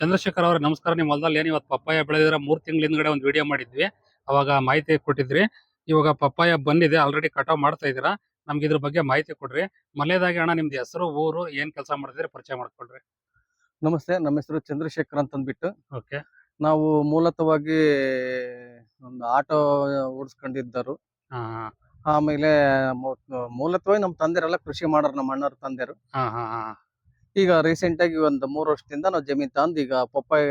ಚಂದ್ರಶೇಖರ್ ಅವ್ರ ನಮಸ್ಕಾರ. ನಿಮ್ಮ ಹೊಲದಲ್ಲಿ ಏನ್ ಇವತ್ತು ಪಪ್ಪಾಯ ಬೆಳೆದಿರ ಮೂರ್ ತಿಂಗಳ ಹಿಂದ್ಗಡೆ ಒಂದು ವಿಡಿಯೋ ಮಾಡಿದ್ವಿ. ಅವಾಗ ಮಾಹಿತಿ ಕೊಟ್ಟಿದ್ರಿ. ಇವಾಗ ಪಪ್ಪಾಯ ಬಂದಿದೆ. ಆಲ್ರೆಡಿ ಕಟಾವ್ ಮಾಡ್ತಾ ಇದೀರಾ ನಮ್ಗೆ ಇದ್ರ ಬಗ್ಗೆ ಮಾಹಿತಿ ಕೊಡ್ರಿ. ಮಲೆದಾಗಿ ಅಣ್ಣ ನಿಮ್ದು ಹೆಸರು ಊರು ಏನ್ ಕೆಲಸ ಮಾಡಿದ್ರೆ ಪರಿಚಯ ಮಾಡ್ಕೊಡ್ರಿ. ನಮಸ್ತೆ. ನಮ್ಮ ಹೆಸರು ಚಂದ್ರಶೇಖರ್ ಅಂತ ಅಂದ್ಬಿಟ್ಟು ಓಕೆ. ನಾವು ಮೂಲತವಾಗಿ ಒಂದು ಆಟೋ ಓಡಿಸ್ಕೊಂಡಿದ್ದರು. ಆಮೇಲೆ ಮೂಲತವಾಗಿ ನಮ್ಮ ತಂದೆರೆಲ್ಲ ಕೃಷಿ ಮಾಡೋರು ನಮ್ಮ ಅಣ್ಣರ ತಂದೆರು. ಹಾ ಹಾ ಹಾ. ಈಗ ರೀಸೆಂಟ್ ಆಗಿ ಒಂದು ಮೂರು ವರ್ಷದಿಂದ ನಾವು ಜಮೀನ್ ತಂದು ಈಗ ಪಪ್ಪಾಯ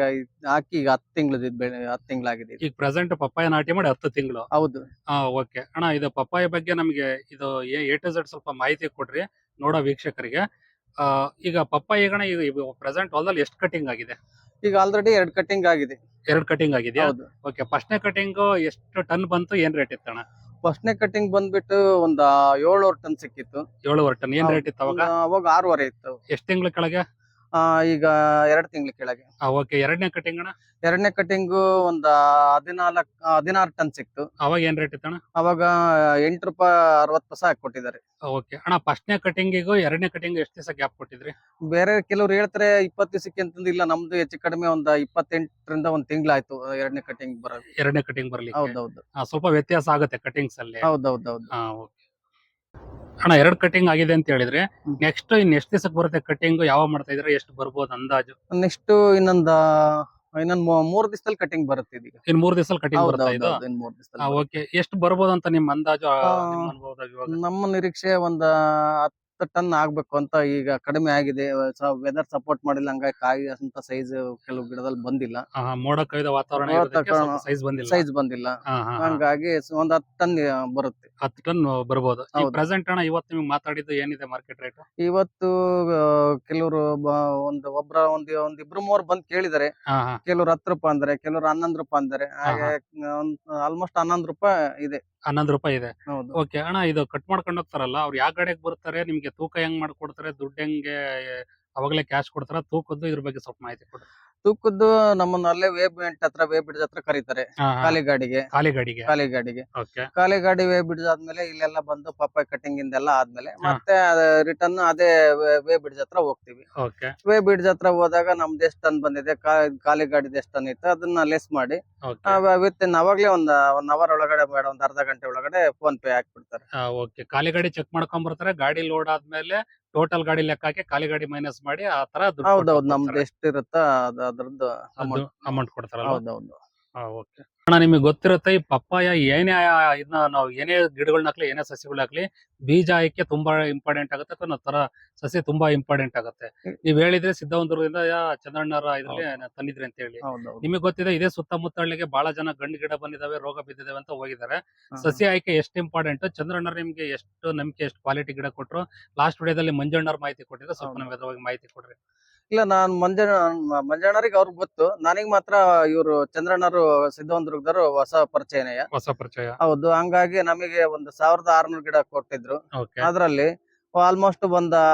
ಹಾಕಿ ಈಗ ಹತ್ತು ತಿಂಗಳು ಬೆಳೆ ಹತ್ತು ತಿಂಗಳಾಗಿದೆ. ಈಗ ಪ್ರೆಸೆಂಟ್ ಪಪ್ಪಾಯ ನಾಟಿ ಮಾಡಿ ಹತ್ತು ತಿಂಗಳು. ಹೌದು. ಹಾ ಓಕೆ ಅಣ್ಣ ಇದು ಪಪ್ಪಾಯ ಬಗ್ಗೆ ನಮಗೆ ಇದು ಎ ಟು ಝೆಡ್ ಸ್ವಲ್ಪ ಮಾಹಿತಿ ಕೊಡ್ರಿ ನೋಡೋ ವೀಕ್ಷಕರಿಗೆ. ಆ, ಈಗ ಪಪ್ಪಾಯ ಗಣ ಈಗ ಪ್ರೆಸೆಂಟ್ ಹೊಲದಲ್ಲಿ ಎಷ್ಟು ಕಟಿಂಗ್ ಆಗಿದೆ? ಈಗ ಆಲ್ರೆಡಿ ಎರಡು ಕಟಿಂಗ್ ಆಗಿದೆ. ಎರಡು ಕಟಿಂಗ್ ಆಗಿದೆ ಹೌದು. ಓಕೆ ಫಸ್ಟ್ನೇ ಕಟಿಂಗ್ ಎಷ್ಟು ಟನ್ ಬಂತು ಏನ್ ರೇಟ್ ಇತ್ತಣ್ಣ? ಫಸ್ಟ್ನೇ ಕಟಿಂಗ್ ಬಂದ್ಬಿಟ್ಟು ಒಂದ್ ಏಳ್ನೂರ್ ಟನ್ ಸಿಕ್ಕಿತ್ತು. ಏಳುವರೆ ಟನ್ ಏನ್ ರೇಟ್ ಇತ್ತು ಅವಾಗ? ಅವಾಗ ಆರೂವರೆ ಇತ್ತು. ಎಷ್ಟ್ ತಿಂಗಳ ಕೆಳಗೆ? ಈಗ ಎರಡು ತಿಂಗಳ ಕೆಳಗೆ. ಓಕೆ ಎರಡನೇ ಕಟಿಂಗ್ ಅಣ್ಣ? ಎರಡನೇ ಕಟಿಂಗ್ ಒಂದ್ ಹದಿನಾಲ್ಕು ಹದಿನಾರು ಟನ್ ಸಿಕ್ತು. ಅವಾಗ ಏನ್ ರೇಟ್ ಇತ್ತಣ್ಣ? ಅವಾಗ ಎಂಟು ರೂಪಾಯಿ ಅರವತ್ತು ಪೈಸೆ ಹಾಕಿ ಕೊಟ್ಟಿದ್ದಾರೆ. ಓಕೆ ಅಣ್ಣ ಫಸ್ಟ್ನೇ ಕಟಿಂಗಿಗೂ ಎರಡನೇ ಕಟಿಂಗ್ ಎಷ್ಟು ದಿವಸ ಗ್ಯಾಪ್ ಕೊಟ್ಟಿದ್ರಿ? ಬೇರೆ ಕೆಲವ್ರು ಹೇಳ್ತಾರೆ ಇಪ್ಪತ್ತು ದಿವಸಕ್ಕೆ ಅಂತಂದು ಇಲ್ಲ ನಮ್ದು ಹೆಚ್ಚು ಕಡಿಮೆ ಒಂದ್ ಇಪ್ಪತ್ತೆಂಟರಿಂದ ಒಂದ್ ತಿಂಗಳಾಯ್ತು ಎರಡನೇ ಕಟಿಂಗ್ ಬರೋದು. ಎರಡನೇ ಕಟಿಂಗ್ ಬರಲಿ ಹೌದೌದು. ಸ್ವಲ್ಪ ವ್ಯತ್ಯಾಸ ಆಗುತ್ತೆ ಕಟಿಂಗ್ಸ್ ಅಲ್ಲಿ. ಹೌದೌದೌದು. ಅಣ್ಣ ಎರಡ್ ಕಟಿಂಗ್ ಆಗಿದೆ ಅಂತ ಹೇಳಿದ್ರೆ ನೆಕ್ಸ್ಟ್ ಇನ್ ಎಷ್ಟು ದಿವಸಕ್ಕೆ ಬರುತ್ತೆ ಕಟಿಂಗ್ ಯಾವ ಮಾಡ್ತಾ ಇದ್ರೆ ಎಷ್ಟು ಬರ್ಬೋದು ಅಂದಾಜು? ನೆಕ್ಸ್ಟ್ ಇನ್ನೊಂದ ಇನ್ನೊಂದ್ ಮೂ- ಮೂರ್ ದಿವಸದಲ್ಲಿ ಕಟಿಂಗ್ ಬರುತ್ತೆ ಇದೀಗ. ಇನ್ ಮೂರ್ ದಿವಸ ಕಟಿಂಗ್ ಬರುತ್ತೆ ಇದು? ಇನ್ ಮೂರ್ ದಿವಸದಲ್ಲಿ. ಓಕೆ ಎಷ್ಟು ಬರ್ಬೋದು ಅಂತ ನಿಮ್ ಅಂದಾಜು ಆ, ಆ, ನಿಮ್ ಅನುಭವದಾಗ ಇವಾಗ? ನಮ್ಮ ನಿರೀಕ್ಷೆ ಒಂದ್ ಹತ್ತು ಟನ್ ಆಗ್ಬೇಕು ಅಂತ ಈಗ ಕಡಿಮೆ ಆಗಿದೆ. ವೆದರ್ ಸಪೋರ್ಟ್ ಮಾಡಿಲ್ಲ. ಹಂಗಾಗಿ ಕಾಯಿ ಅಂತ ಸೈಜ್ ಕೆಲವು ಗಿಡದಲ್ಲಿ ಬಂದಿಲ್ಲ. ಮೋಡ ಕವಿದ ವಾತಾವರಣ ಸೈಜ್ ಬಂದಿಲ್ಲ. ಸೈಜ್. ಹಂಗಾಗಿ ಒಂದ್ ಹತ್ತು ಟನ್ ಬರುತ್ತೆ. ಹತ್ತು ಟನ್ ಬರ್ಬೋದು. ಪ್ರೆಸೆಂಟ್ ಅಣ್ಣ ಇವತ್ತು ನಿಮ್ಗೆ ಮಾತಾಡಿದ್ದು ಏನಿದೆ ಮಾರ್ಕೆಟ್ ರೇಟ್ ಇವತ್ತು ಕೆಲವರು ಒಂದು ಒಬ್ರ ಒಂದ್ ಒಂದ್ ಇಬ್ರು ಮೂವರು ಬಂದ್ ಕೇಳಿದಾರೆ ಕೆಲವ್ರು ಹತ್ತು ರೂಪಾಯಿ ಅಂದ್ರೆ ಕೆಲವ್ರು ಹನ್ನೊಂದು ರೂಪಾಯಿ ಅಂದ್ರೆ. ಆಲ್ಮೋಸ್ಟ್ ಹನ್ನೊಂದು ರೂಪಾಯಿ ಇದೆ. ಹನ್ನೊಂದು ರೂಪಾಯಿ ಇದೆ. ಹೌದು. ಓಕೆ ಅಣ್ಣ ಇದು ಕಟ್ ಮಾಡ್ಕೊಂಡು ಹೋಗ್ತಾರಲ್ಲ ಅವ್ರು ಯಾವ ಗಾಡಿಗೆ ಬರ್ತಾರೆ ನಿಮ್ಗೆ ತೂಕ ಹೆಂಗ್ ಮಾಡ್ಕೊಡ್ತಾರೆ ದುಡ್ಡು ಹೆಂಗೆ ಅವಾಗಲೇ ಕ್ಯಾಶ್ ಕೊಡ್ತಾರ ತೂಕದ್ದು ಇದ್ರ ಬಗ್ಗೆ ಸ್ವಲ್ಪ ಮಾಹಿತಿ ಕೊಡ್ರಿ ತೂಕದ್ದು ನಮ್ಮನ್ನ ಅಲ್ಲೇ ವೇ ಬ್ರಿಡ್ಜ್ ಹತ್ರ ವೇ ಬ್ರಿಡ್ಜ್ ಹತ್ರ ಕರೀತಾರೆ. ಖಾಲಿ ಗಾಡಿಗೆ. ಖಾಲಿ ಗಾಡಿಗೆ. ಖಾಲಿ ಗಾಡಿಗೆ. ಓಕೆ. ಖಾಲಿ ಗಾಡಿ ವೇ ಬ್ರಿಡ್ಜ್ ಆದ್ಮೇಲೆ ಇಲ್ಲೆಲ್ಲ ಬಂದು ಪಾಪ ಕಟಿಂಗ್ ಇಂದೆಲ್ಲ ಆದ್ಮೇಲೆ ಮತ್ತೆ ರಿಟರ್ನ್ ಅದೇ ವೇ ಬ್ರಿಡ್ಜ್ ಹತ್ರ ಹೋಗ್ತೀವಿ. ಓಕೆ. ವೇ ಬ್ರಿಡ್ಜ್ ಹತ್ರ ಹೋದಾಗ ನಮ್ದು ಎಷ್ಟು ಟನ್ ಬಂದಿದೆ ಖಾಲಿ ಗಾಡಿದ ಎಷ್ಟು ಟನ್ ಇತ್ತು ಅದನ್ನ ಲೆಸ್ ಮಾಡಿ. ವಿತ್ ಇನ್ ಅವಾಗ್ಲೇ ಒಂದ್ ಒನ್ ಅವರ್ ಒಳಗಡೆ ಬೇಡ ಒಂದ್ ಅರ್ಧ ಗಂಟೆ ಒಳಗಡೆ ಫೋನ್ ಪೇ ಹಾಕ್ಬಿಡ್ತಾರೆ. ಓಕೆ. ಖಾಲಿ ಗಾಡಿ ಚೆಕ್ ಮಾಡ್ಕೊಂಡ್ ಬರ್ತಾರೆ ಗಾಡಿ ಲೋಡ್ ಆದ್ಮೇಲೆ ಟೋಟಲ್ ಗಾಡಿ ಲೆಕ್ಕ ಹಾಕಿ ಖಾಲಿ ಗಾಡಿ ಮೈನಸ್ ಮಾಡಿ ಆ ತರ ದುಡ್ಡು ಹೌದೌದು ನಮ್ದು ಎಷ್ಟು ಇರುತ್ತ ಅದ್ ಅದ್ರದ್ದು ಅಮೌಂಟ್ ಅಮೌಂಟ್ ಕೊಡ್ತಾರಲ್ಲ ಹೌದೌದು. ಓಕೆ ಅಣ್ಣ ನಿಮಗೆ ಗೊತ್ತಿರುತ್ತೆ ಈ ಪಪ್ಪಾಯ ಏನೇ ಇದನ್ನ ನಾವು ಏನೇ ಗಿಡಗಳನ್ನ ಹಾಕ್ಲಿ ಏನೇ ಸಸಿಗಳು ಹಾಕ್ಲಿ ಬೀಜ ಆಯ್ಕೆ ತುಂಬಾ ಇಂಪಾರ್ಟೆಂಟ್ ಆಗುತ್ತೆ ಅಥವಾ ತರ ಸಸಿ ತುಂಬಾ ಇಂಪಾರ್ಟೆಂಟ್ ಆಗುತ್ತೆ. ನೀವ್ ಹೇಳಿದ್ರೆ ಸಿದ್ದವಂತರದಿಂದ ಚಂದ್ರಣ್ಣರ ಇದ್ರಲ್ಲಿ ತಂದಿದ್ರಿ ಅಂತ ಹೇಳಿ ನಿಮಗೆ ಗೊತ್ತಿದೆ ಇದೇ ಸುತ್ತಮುತ್ತಲಿಗೆ ಬಹಳ ಜನ ಗಂಡು ಗಿಡ ಬಂದಿದಾವೆ ರೋಗ ಬಿದ್ದಿದಾವೆ ಅಂತ ಹೋಗಿದ್ದಾರೆ. ಸಸಿ ಆಯ್ಕೆ ಎಷ್ಟು ಇಂಪಾರ್ಟೆಂಟ್ ಚಂದ್ರಣ್ಣರ್ ನಿಮ್ಗೆ ಎಷ್ಟು ನಂಬಿಕೆ ಎಷ್ಟು ಕ್ವಾಲಿಟಿ ಗಿಡ ಕೊಟ್ರು? ಲಾಸ್ಟ್ ವಿಡಿಯೋದಲ್ಲಿ ಮಂಜಣ್ಣರ್ ಮಾಹಿತಿ ಕೊಟ್ಟಿದ್ರೆ ಸ್ವಲ್ಪ. ನಮ್ಗೆ ಅದ್ರ ಬಗ್ಗೆ ಮಾಹಿತಿ ಕೊಡ್ರಿ. ಇಲ್ಲ ನಾನ್ ಮಂಜಣ್ಣ ಮಂಜಣ್ಣರಿಗೆ ಅವ್ರಿಗೆ ಗೊತ್ತು. ನನಗ್ ಮಾತ್ರ ಇವರು ಚಂದ್ರಣ್ಣರು ಸಿದ್ಧವಂತರುಗದವರು ಹೊಸ ಪರಿಚಯ ಹೊಸ ಪರಿಚಯ. ಹೌದು ಹಂಗಾಗಿ ನಮಗೆ ಒಂದು ಸಾವಿರದ ಆರ್ನೂರು ಗಿಡ ಕೊಟ್ಟಿದ್ರು. ಓಕೆ. ಅದ್ರಲ್ಲಿ ಆಲ್ಮೋಸ್ಟ್ ಒಂದ್ ಆ-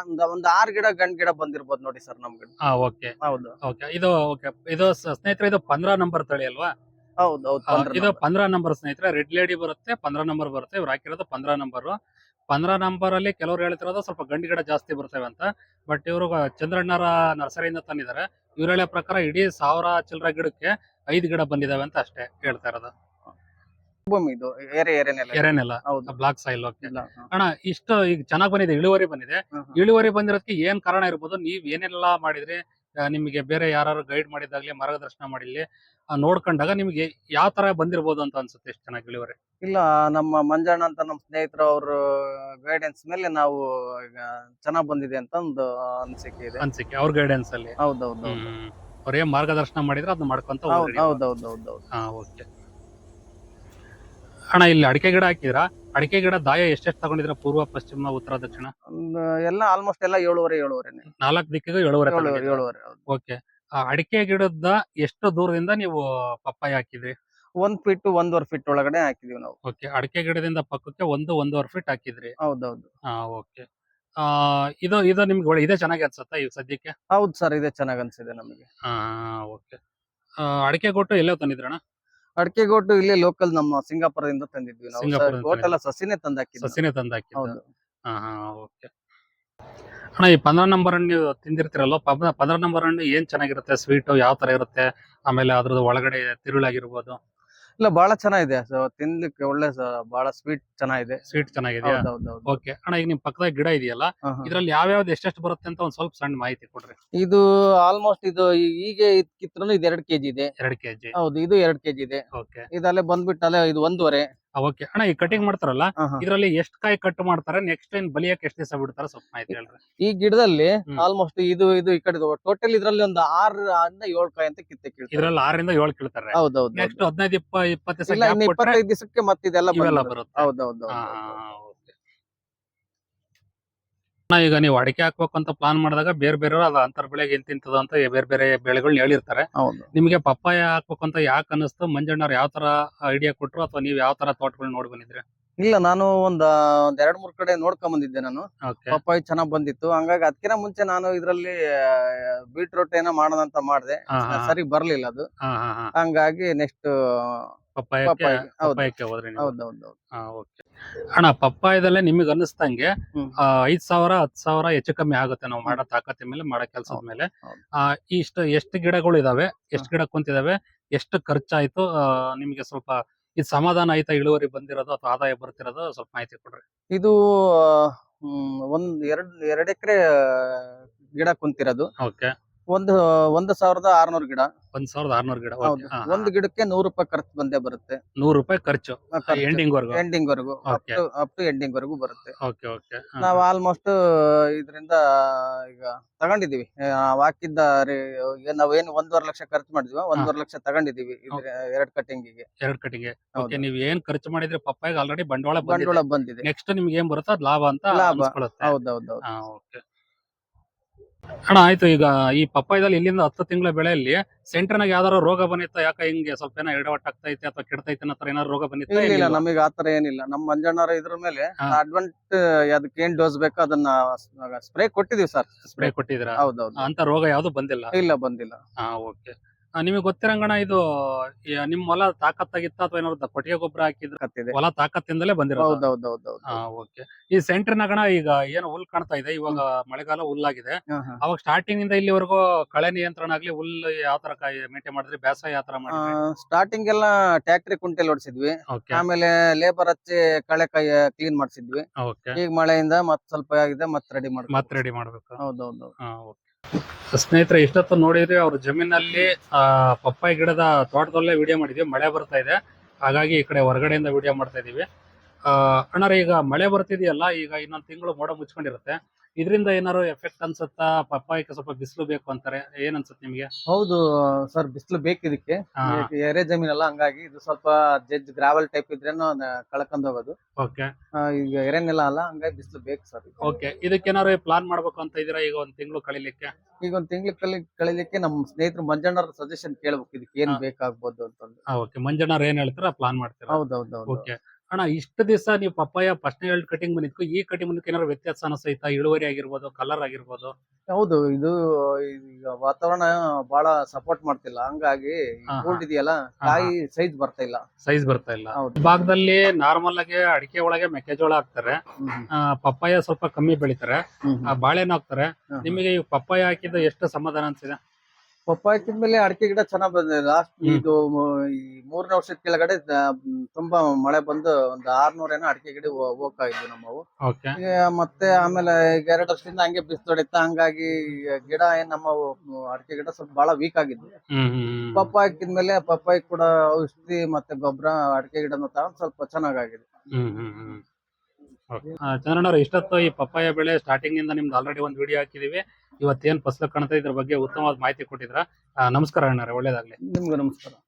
ಒಂದ್ ಒಂದ್ ಆರ್ ಗಿಡ ಗಂಡ್ ಗಿಡ ಬಂದಿರ್ಬೋದು ನೋಡಿ ಸರ್ ನಮ್ಗೆ. ಹಾ ಓಕೆ. ಹೌದು. ಓಕೆ ಇದು ಓಕೆ ಇದು ಸ- ಸ್ನೇಹಿತರೆ ಇದು ಪಂದ್ರ ನಂಬರ್ ತಳಿ ಅಲ್ವಾ? ಹೌದು ಹೌದು ಆ, ಪಂದ್ರ ಇದು number. ಪಂದ್ರ ನಂಬರ್ ಸ್ನೇಹಿತರೆ ರೆಡ್ ಲೇಡಿ ಬರುತ್ತೆ ಪಂದ್ರ ನಂಬರ್ ಬರುತ್ತೆ ಇವ್ರು ಹಾಕಿರೋದು ಪಂದ್ರ ನಂಬರ್. ಪಂದ್ರ ನಂಬರ್ ಅಲ್ಲಿ ಕೆಲವರು ಹೇಳ್ತಿರೋದು ಸ್ವಲ್ಪ ಗಂಡು ಗಿಡ ಜಾಸ್ತಿ ಬರ್ತವೆ ಅಂತ. ಬಟ್ ಇವರು ಚಂದ್ರಣ್ಣರ ನರ್ಸರಿಯಿಂದ ತಂದಿದ್ದಾರೆ. ಇವ್ರು ಹೇಳೋ ಪ್ರಕಾರ ಇಡೀ ಸಾವಿರ ಚಿಲ್ಲರ ಗಿಡಕ್ಕೆ ಐದು ಗಿಡ ಬಂದಿದಾವೆ ಅಂತ ಅಷ್ಟೇ ಹೇಳ್ತಾ ಇರೋದು. ಭೂಮಿ ಇದು ಏರೆ ಏರೆನೆಲ್ಲ ಬ್ಲಾಕ್ ಸೈಲ್ ಓಕೆ ಅಣ್ಣ ಇಷ್ಟು ಈಗ ಚೆನ್ನಾಗ್ ಬಂದಿದೆ ಇಳುವರಿ ಬಂದಿದೆ. ಇಳುವರಿ ಬಂದಿರೋದಕ್ಕೆ ಏನ್ ಕಾರಣ ಇರ್ಬೋದು? ನೀವ್ ಏನೆಲ್ಲ ಮಾಡಿದ್ರಿ? ನಿಮಗೆ ಬೇರೆ ಯಾರು ಗೈಡ್ ಮಾಡಿದಾಗ್ಲಿ ಮಾರ್ಗದರ್ಶನ ಮಾಡಿಲ್ಲಿ ಆ, ನೋಡ್ಕೊಂಡಾಗ ನಿಮಗೆ ಯಾವ ತರ ಬಂದಿರ್ಬೋದು ಅಂತ ಅನ್ಸುತ್ತೆ ಎಷ್ಟು ಚೆನ್ನಾಗಿ ಇಳುವರಿ ಇಲ್ಲ ನಮ್ಮ ಮಂಜಣ್ಣ ಅಂತ ನಮ್ಮ ಸ್ನೇಹಿತರು ಅವ್ರ ಗೈಡೆನ್ಸ್ ಮೇಲೆ ನಾವು ಈಗ ಚೆನ್ನಾಗ್ ಬಂದಿದೆ ಅಂತ ಒಂದು ಅನಿಸಿಕೆ ಇದೆ. ಅನ್ಸಿಕೆ ಅವ್ರ ಗೈಡೆನ್ಸ್ ಅಲ್ಲಿ? ಹೌದೌದು ಅವ್ರ ಏನ್ ಮಾರ್ಗದರ್ಶನ ಮಾಡಿದ್ರೆ ಅದನ್ನ ಮಾಡ್ಕೊಂತ ಹೌದೌದು ಹೌದೌದು ಹಾ ಓಕೆ. ಅಣ್ಣ ಇಲ್ಲಿ ಅಡಿಕೆ ಗಿಡ ಹಾಕಿದ್ರ? ಅಡಿಕೆ ಗಿಡ ದಾಯ ಎಷ್ಟೆಷ್ಟು ತಗೊಂಡಿದ್ರ ಪೂರ್ವ ಪಶ್ಚಿಮ ಉತ್ತರ ದಕ್ಷಿಣ? ಎಲ್ಲ ಆಲ್ಮೋಸ್ಟ್ ಎಲ್ಲ ಏಳುವರೆ ಏಳುವರೆ ನಾಲ್ಕು ದಿಕ್ಕಿಗೂ ಏಳುವರೆ ಏಳುವರೆ ಏಳುವರೆ ಹೌದು. ಓಕೆ. ಆ ಅಡಿಕೆ ಗಿಡದ ಎಷ್ಟು ದೂರದಿಂದ ನೀವು ಪಪ್ಪಾಯ ಹಾಕಿದ್ರಿ? ಒಂದ್ ಫೀಟ್ ಒಂದೂವರೆ ಫೀಟ್ ಒಳಗಡೆ ಹಾಕಿದೀವಿ ನಾವು. ಓಕೆ. ಅಡಿಕೆ ಗಿಡದಿಂದ ಪಕ್ಕಕ್ಕೆ ಒಂದು ಒಂದೂವರೆ ಫೀಟ್ ಹಾಕಿದ್ರಿ. ಹೌದೌದು. ಹಾ ಓಕೆ. ಆ ಇದು ಇದು ನಿಮ್ಗೆ ಒಳ್ಳೆ ಇದೇ ಚೆನ್ನಾಗಿ ಅನ್ಸುತ್ತಾ ಈಗ ಸದ್ಯಕ್ಕೆ? ಹೌದು ಸರ್ ಇದೆ ಚೆನ್ನಾಗ್ ಅನ್ಸಿದೆ ನಮಗೆ. ಹಾ ಓಕೆ. ಅಡಿಕೆ ಕೊಟ್ಟು ಎಲ್ಲೋ ತಂದಿದ್ರಣ್ಣ ಅಡಿಕೆ ಗೋಟು ಇಲ್ಲಿ ಲೋಕಲ್ ನಮ್ಮ ಸಿಂಗಾಪುರದಿಂದ ತಂದಿದ್ವಿ. ನಾವು ಸಿಂಗಾಪುರದಿಂದ ಸಸಿನೇ ತಂದಾಕಿ ಸಸಿನೇ ತಂದಾಕಿ ಹೌದು. ಹಾ ಹಾ ಓಕೆ ಅಣ್ಣ ಈ ಪಂದ್ರ ನಂಬರ್ ಹಣ್ಣು ನೀವು ತಿಂದಿರ್ತೀರಲ್ಲ ಪಂದ್ರ ಪಂದ್ರ ನಂಬರ್ ಹಣ್ಣು ಏನ್ ಚೆನ್ನಾಗಿರುತ್ತೆ? ಸ್ವೀಟ್ ಯಾವ ತರ ಇರುತ್ತೆ? ಆಮೇಲೆ ಅದ್ರದ್ದು ಒಳಗಡೆ ತಿರುಳಾಗಿರ್ಬೋದು. ಇಲ್ಲ ಬಹಳ ಚೆನ್ನಾಗಿದೆ ಸೊ ತಿನ್ಲಿಕ್ಕೆ ಒಳ್ಳೆ ಬಹಳ ಸ್ವೀಟ್ ಚೆನ್ನಾಗಿದೆ. ಸ್ವೀಟ್ ಚೆನ್ನಾಗಿದೆ ಹೌದೌದೌದು. ಓಕೆ ಅಣ್ಣ ಈಗ ನಿಮ್ ಪಕ್ಕದಾಗ ಗಿಡ ಇದೆಯಲ್ಲ ಇದ್ರಲ್ಲಿ ಯಾವ ಇದ್ರಲ್ಲಿ ಯಾವ್ಯಾವ್ದು ಎಷ್ಟೆಷ್ಟು ಬರುತ್ತೆ ಅಂತ ಒಂದ್ ಸ್ವಲ್ಪ ಸಣ್ಣ ಮಾಹಿತಿ ಕೊಡ್ರಿ. ಇದು ಆಲ್ಮೋಸ್ಟ್ ಇದು ಈಗ ಇದ್ ಕಿತ್ರು ಇದು ಎರಡ್ ಕೆಜಿ ಇದೆ. ಎರಡ್ ಕೆಜಿ. ಹೌದು ಇದು ಎರಡ್ ಕೆಜಿ ಇದೆ. ಓಕೆ ಇದಲ್ಲೇ ಬಂದ್ಬಿಟ್ಟು ಅಲ್ಲೇ ಇದು ಒಂದೂವರೆ. ಓಕೆ ಅಣ್ಣ ಈ ಕಟಿಂಗ್ ಮಾಡ್ತಾರಲ್ಲ ಇದರಲ್ಲಿ ಎಷ್ಟ್ ಕಾಯಿ ಕಟ್ ಮಾಡ್ತಾರೆ ನೆಕ್ಸ್ಟ್ ಟೈಮ್ ಬಲಿಯಕ್ಕೆ ಎಷ್ಟ್ ದಿವಸ ಬಿಡ್ತಾರೆ ಸ್ವಲ್ಪ ಮಾಹಿತಿ ಹೇಳ್ರಿ. ಈ ಗಿಡದಲ್ಲಿ ಆಲ್ಮೋಸ್ಟ್ ಇದು ಇದು ಈ ಕಡೆ ಟೋಟಲ್ ಇದ್ರಲ್ಲಿ ಒಂದು ಆರರಿಂದ ಏಳು ಕಾಯಿ ಅಂತ ಕಿತ್ತೆ ಇದ್ರಲ್ಲಿ ಆರರಿಂದ ಏಳು ಕೀಳ್ತಾರೆ. ಹೌದೌದು. ನೆಕ್ಸ್ಟ್ ಹದಿನೈದು ಇಪ್ಪ ಇಪ್ಪತ್ತು ದಿವಸ ಇಪ್ಪತ್ತೈದು ದಿವಸಕ್ಕೆ ಮತ್ತೆ ಇದೆಲ್ಲ. ಬರುತ್ತೆ. ಹೌದೌದು ಹಾ, ಹಾ, ಹಾ, okay. ಅಣ್ಣ, ಈಗ ನೀವು ಅಡಿಕೆ ಹಾಕ್ಬೇಕು ಅಂತ ಪ್ಲಾನ್ ಮಾಡಿದಾಗ ಬೇರೆ ಬೇರೆ ಅದು ಅಂತರ್ ಬೆಳೆಗೆ ಇಂತಿಂತದ ಅಂತ ಬೇರೆ ಬೇರೆ ಬೆಳೆಗಳನ್ನ ಹೇಳಿರ್ತಾರೆ. ನಿಮಗೆ ಪಪ್ಪಾಯ ಹಾಕ್ಬೇಕು ಅಂತ ಯಾಕೆ ಅನಿಸ್ತು ಮಂಜಣ್ಣವ್ರು ಯಾವ ತರ ಐಡಿಯಾ ಕೊಟ್ರು ಅಥವಾ ನೀವು ಯಾವ ತರ ತೋಟಗಳನ್ನ ನೋಡಿ ಬಂದಿದ್ರೆ? ಇಲ್ಲ ನಾನು ಒಂದ್ ಒಂದ್ ಎರಡ್ ಮೂರ್ ಕಡೆ ನೋಡ್ಕೊಂಡ್ ಬಂದಿದ್ದೆ ನಾನು. ಪಪ್ಪಾಯಿ ಚೆನ್ನಾಗ್ ಬಂದಿತ್ತು. ಹಂಗಾಗಿ ಅದಕ್ಕಿಂತ ಮುಂಚೆ ನಾನು ಇದ್ರಲ್ಲಿ ಬೀಟ್ರೂಟ್ ಏನೋ ಮಾಡೋದಂತ ಮಾಡಿದೆ. ಸರಿ ಬರ್ಲಿಲ್ಲ ಅದು. ಹಂಗಾಗಿ ನೆಕ್ಸ್ಟ್ ಪಪ್ಪಾಯಕ್ಕೆ ಪಪ್ಪಾಯಿ ಹೌದು. ಪಪ್ಪಾಯಕ್ಕೆ ಹೋದ್ರಿ ನೀವು. ಹೌದೌದು ಅಣ್ಣ ಪಪ್ಪಾಯದಲ್ಲೇ ನಿಮಗೆ ಅನ್ನಿಸ್ತಂಗೆ ಹ್ಮ್. ಆ, ಐದ್ ಸಾವಿರ ಹತ್ ಸಾವಿರ ಹೆಚ್ಚು ಕಮ್ಮಿ ಆಗುತ್ತೆ ನಾವು ಮಾಡೋ ತಾಕತ್ತಿನ ಮೇಲೆ ಮಾಡೋ ಕೆಲಸದ ಮೇಲೆ. ಹೌದು. ಆ, ಇಷ್ಟು ಎಷ್ಟು ಗಿಡಗಳು ಇದಾವೆ ಎಷ್ಟು ಗಿಡ ಕುಂತಿದಾವೆ ಎಷ್ಟು ಖರ್ಚಾಯ್ತು ಆ, ನಿಮಗೆ ಸ್ವಲ್ಪ ಇದು ಸಮಾಧಾನ ಆಯ್ತಾ ಇಳುವರಿ ಬಂದಿರೋದು ಅಥವಾ ಆದಾಯ ಬರ್ತಿರೋದು ಸ್ವಲ್ಪ ಮಾಹಿತಿ ಕೊಡ್ರಿ. ಇದು ಹ್ಮ್, ಒಂದ್ ಎರಡ್ ಎರಡ್ ಎಕರೆ ಗಿಡ ಕುಂತಿರೋದು. ಓಕೆ. ಒಂದು ಒಂದು ಸಾವಿರದ ಆರ್ನೂರು ಗಿಡ. ಒಂದ್ ಸಾವಿರದ ಆರ್ನೂರು ಗಿಡ. ಹೌದು. ಒಂದು ಗಿಡಕ್ಕೆ ನೂರು ರೂಪಾಯಿ ಖರ್ಚು ಬಂದೇ ಬರುತ್ತೆ. ನೂರು ರೂಪಾಯಿ ಖರ್ಚು. ಎಂಡಿಂಗ್ ವರ್ಗು. ಎಂಡಿಂಗ್ ವರೆಗೂ. ಅಪ್ ಟು ಎಂಡಿಂಗ್ ವರೆಗೂ ಬರುತ್ತೆ. ಓಕೆ ಓಕೆ ನಾವು ಆಲ್ಮೋಸ್ಟ್ ಇದರಿಂದ ಈಗ ತಗೊಂಡಿದೀವಿ ನಾವ್ ಹಾಕಿದ್ದ ನಾವ್ ಈಗ ನಾವೇನು ಒಂದೂವರೆ ಲಕ್ಷ ಖರ್ಚು ಮಾಡಿದ್ವಿ ಒಂದೂವರೆ ಲಕ್ಷ ತಗೊಂಡಿದೀವಿ ಎರಡ್ ಕಟಿಂಗಿಗೆ ಎರಡ್ ಕಟಿಂಗ್ ಓಕೆ ನೀವ್ ಏನ್ ಖರ್ಚು ಮಾಡಿದ್ರೆ ಪಪ್ಪಾಯಿಗೆ ಆಲ್ರೆಡಿ ಬಂಡವಾಳ ಬಂಡವಾಳ ಬಂದಿದೆ. ನೆಕ್ಸ್ಟ್ ನಿಮ್ಗೆ ಏನ್ ಬರುತ್ತೋ ಅದ್ ಲಾಭ ಅಂತ ಲಾಭ. ಹೌದೌದು ಓಕೆ ಅಣ್ಣ ಆಯ್ತು ಈಗ ಈ ಪಪ್ಪಾಯದಲ್ಲಿ ಇಲ್ಲಿಂದ ಹತ್ತು ತಿಂಗಳ ಬೆಳೆಯಲ್ಲಿ ಸೆಂಟರ್ನಾಗ ಯಾವ್ದಾರು ರೋಗ ಬಂದಿತ್ತ ಯಾಕ ಹಿಂಗೆ ಸ್ವಲ್ಪ ಏನೋ ಎಡವಟ್ಟಾಗ್ತೈತೆ ಅಥವಾ ಕೆಡ್ತೈತೆ ಅನ್ನೋ ಏನಾದ್ರು ರೋಗ ಬಂದಿತ್ತ ಇಲ್ಲ ನಮಗೆ ಆತರ ಏನಿಲ್ಲ. ನಮ್ಮ ಮಂಜಣ್ಣರ ಇದ್ರ ಮೇಲೆ ಅಡ್ವಂಟ್ ಅಡ್ವಾಂಟ್ ಅದಕ್ಕೆ ಏನ್ ಡೋಸ್ ಬೇಕೋ ಅದನ್ನ ಸ್ಪ್ರೇ ಕೊಟ್ಟಿದೀವಿ ಸರ್ ಸ್ಪ್ರೇ ಕೊಟ್ಟಿದ್ರ ಹೌದೌದು. ಅಂತ ರೋಗ ಯಾವ್ದು ಬಂದಿಲ್ಲ? ಇಲ್ಲ ಬಂದಿಲ್ಲ. ಹಾ ಓಕೆ ನಿಮಗೆ ಗೊತ್ತಿರಂಗಣ ಇದು ನಿಮ್ ಹೊಲ ತಾಕತ್ತಾಗಿತ್ತ ಅಥವಾ ಏನಾದ್ರು ಕೊಟ್ಟಿಗೆ ಗೊಬ್ಬರ ಹಾಕಿದ್ರೆ? ಕತ್ತಿದೆ ಹೊಲ ತಾಕತ್ತಿಂದಲೇ ಬಂದಿರೋದು? ಹೌದೌದೌದು ಓಕೆ. ಈ ಸೆಂಟರ್ನಾಗಣ ಈಗ ಏನು ಹುಲ್ ಕಾಣ್ತಾ ಇದೆ? ಇವಾಗ ಮಳೆಗಾಲ ಹುಲ್ಲಾಗಿದೆ. ಅವಾಗ ಸ್ಟಾರ್ಟಿಂಗ್ ಇಂದ ಇಲ್ಲಿವರೆಗೂ ಕಳೆ ನಿಯಂತ್ರಣ ಆಗ್ಲಿ ಹುಲ್ ಯಾವ ತರ ಮೇಂಟೈನ್ ಮಾಡಿದ್ರೆ? ಬೇಸಾಯ ಯಾವ ತರ ಸ್ಟಾರ್ಟಿಂಗ್ ಎಲ್ಲ ಟ್ಯಾಕ್ಟ್ರಿ ಕುಂಟೆಲ್ ಓಡಿಸಿದ್ವಿ. ಆಮೇಲೆ ಲೇಬರ್ ಹಚ್ಚಿ ಕಳೆ ಕೈ ಕ್ಲೀನ್ ಮಾಡಿಸಿದ್ವಿ. ಈಗ ಮಳೆಯಿಂದ ಮತ್ ಸ್ವಲ್ಪ ಆಗಿದೆ ಮತ್ ರೆಡಿ ಮಾಡಿ ಮತ್ ರೆಡಿ ಮಾಡ್ಬೇಕು. ಹೌದೌದು. ಸ್ನೇಹಿತರೆ, ಇಷ್ಟೊತ್ತು ನೋಡಿದ್ರಿ ಅವ್ರ ಜಮೀನಲ್ಲಿ ಪಪ್ಪಾಯಿ ಗಿಡದ ತೋಟದಲ್ಲೇ ವಿಡಿಯೋ ಮಾಡಿದ್ವಿ. ಮಳೆ ಬರ್ತಾ ಇದೆ. ಹಾಗಾಗಿ ಈ ಕಡೆ ಹೊರಗಡೆಯಿಂದ ವಿಡಿಯೋ ಮಾಡ್ತಾ ಇದೀವಿ. ಅಣ್ಣಾರ, ಈಗ ಮಳೆ ಬರ್ತಿದೆಯಲ್ಲ, ಈಗ ಇನ್ನೊಂದು ತಿಂಗಳು ಮೋಡ ಮುಚ್ಕೊಂಡಿರುತ್ತೆ. ಇದರಿಂದ ಏನಾರು ಎಫೆಕ್ಟ್ ಅನ್ಸುತ್ತಾ? ಪಪ್ಪಾಯಕ್ಕೆ ಸ್ವಲ್ಪ ಬಿಸಿಲು ಬೇಕು ಅಂತಾರೆ. ಏನ್ ಅನ್ಸುತ್ತೆ ನಿಮ್ಗೆ? ಹೌದು ಸರ್ ಬಿಸಿಲು ಬೇಕು ಇದಕ್ಕೆ. ಹಾ. ಜಮೀನ್ ಎರೆ ಜಮೀನಲ್ಲ ಹಂಗಾಗಿ ಇದು ಸ್ವಲ್ಪ ಜಜ್ ಗ್ರಾವೆಲ್ ಟೈಪ್ ಇದ್ರೇನು ಕಳ್ಕೊಂಡ್ ಹೋಗೋದು. ಓಕೆ. ಆ, ಈಗ ಎರೆನೆಲ್ಲ ಅಲ್ಲ ಹಂಗಾಗಿ ಬಿಸಿಲು ಬೇಕು ಸರ್ ಓಕೆ. ಇದಕ್ಕೇನಾರು ಪ್ಲಾನ್ ಮಾಡ್ಬೇಕು ಅಂತ ಇದೀರಾ ಈಗ ಒಂದ್ ತಿಂಗಳು ಕಳಿಲಿಕ್ಕೆ? ಈಗ ಒಂದ್ ತಿಂಗಳು ಕಲಿ ಕಳಿಲಿಕ್ಕೆ ನಮ್ ಸ್ನೇಹಿತರು ಮಂಜಣ್ಣರ ಸಜೆಷನ್ ಕೇಳ್ಬೇಕು ಇದಕ್ಕೆ ಏನ್ ಹಾ. ಬೇಕಾಗ್ಬೋದು ಅಂತಂದು. ಓಕೆ. ಮಂಜಣ್ಣವ್ರು ಏನ್ ಹೇಳ್ತಾರ? ಪ್ಲಾನ್ ಮಾಡ್ತೀರಾ? ಹೌದೌದೌದು. ಓಕೆ. ಅಣ್ಣ ಇಷ್ಟು ದಿವಸ ನೀವು ಪಪ್ಪಾಯ ಫಸ್ಟ್ ಎರಡು ಕಟಿಂಗ್ ಬಂದಿತ್ತು ಈ ಕಟಿಂಗ್ ಬಂದಕ್ಕೆ ಏನಾದ್ರು ವ್ಯತ್ಯಾಸ ಸಹಿತ ಇಳುವರಿ ಆಗಿರ್ಬೋದು ಕಲರ್ ಆಗಿರ್ಬೋದು? ಹೌದು ಇದು ಈಗ ವಾತಾವರಣ ಬಹಳ ಸಪೋರ್ಟ್ ಮಾಡ್ತಿಲ್ಲ. ಹಂಗಾಗಿ. ಕೋಲ್ಡ್ ಇದೆಯಲ್ಲ ಕಾಯಿ ಸೈಜ್ ಬರ್ತಾ ಇಲ್ಲ. ಸೈಜ್ ಬರ್ತಾ ಇಲ್ಲ. ಹೌದು. ಭಾಗದಲ್ಲಿ ನಾರ್ಮಲ್ ಆಗಿ ಅಡಿಕೆ ಒಳಗೆ ಮೆಕ್ಕೆಜೋಳ ಹಾಕ್ತಾರೆ. ಆ, ಪಪ್ಪಾಯ ಸ್ವಲ್ಪ ಕಮ್ಮಿ ಬೆಳಿತಾರೆ. ಆ. ಬಾಳೆಹಣ್ಣು ಹಾಕ್ತಾರೆ. ಹ್ಮ್. ನಿಮಗೆ ಈ ಪಪ್ಪಾಯ ಹಾಕಿದ್ರೆ ಎಷ್ಟು ಸಮಾಧಾನ ಅನ್ಸಿದೆ? ಪಪ್ಪ ಮೇಲೆ ಅಡಿಕೆ ಗಿಡ ಚೆನ್ನಾಗ್ ಬಂದಿದೆ. ಲಾಸ್ಟ್ ಇದು ಈ ಮೂರನೇ ವರ್ಷದ ಕೆಳಗಡೆ ದ- ತುಂಬಾ ಮಳೆ ಬಂದು ಒಂದ್ ಆರ್ನೂರ ಏನೋ ಅಡಿಕೆ ಗಿಡ ಹೋ- ಹೋಗ್ತಾ ಇದ್ವಿ ನಮ್ಮವು ಓಕೆ. ಈಗ ಮತ್ತೆ ಆಮೇಲೆ ಈಗ ಎರಡು ವರ್ಷದಿಂದ ಹಂಗೆ ಬಿಸಿಲು ಹೊಡಿತಾ ಹಂಗಾಗಿ ಗಿಡ ಏನ್ ನಮ್ಮ ಅಡಿಕೆ ಗಿಡ ಸ್ವಲ್ಪ ಬಹಳ ವೀಕ್ ಆಗಿದ್ವಿ. ಹ್ಮ್ ಹ್ಮ್ ಹ್ಮ್. ಪಪ್ಪ ಹಾಕಿದ್ಮೇಲೆ ಪಪ್ಪಾಯಿ ಕೂಡ ಔಷಧಿ ಮತ್ತೆ ಗೊಬ್ಬರ ಅಡಿಕೆ ಗಿಡನ ತಗೊಂಡ್ ಸ್ವಲ್ಪ ಚೆನ್ನಾಗಾಗಿದೆ. ಹ್ಮ್ ಹ್ಮ್ ಹ್ಮ್. Okay. ಆ, ಚಂದ್ರಣ್ಣ ಇಷ್ಟೊತ್ತು ಈ ಪಪ್ಪಾಯ ಬೆಳೆ ಸ್ಟಾರ್ಟಿಂಗ್ ಇಂದ ನಿಮ್ದು ಆಲ್ರೆಡಿ ಒಂದು ವಿಡಿಯೋ ಹಾಕಿದೀವಿ. ಇವತ್ತೇನ್ ಫಸಲು ಕಾಣುತ್ತೆ ಇದ್ರ ಬಗ್ಗೆ ಉತ್ತಮವಾದ ಮಾಹಿತಿ ಕೊಟ್ಟಿದ್ರ ನಮಸ್ಕಾರ ಅಣ್ಣಾರೆ ಒಳ್ಳೇದಾಗ್ಲಿ. ನಿಮ್ಗೂ ನಮಸ್ಕಾರ.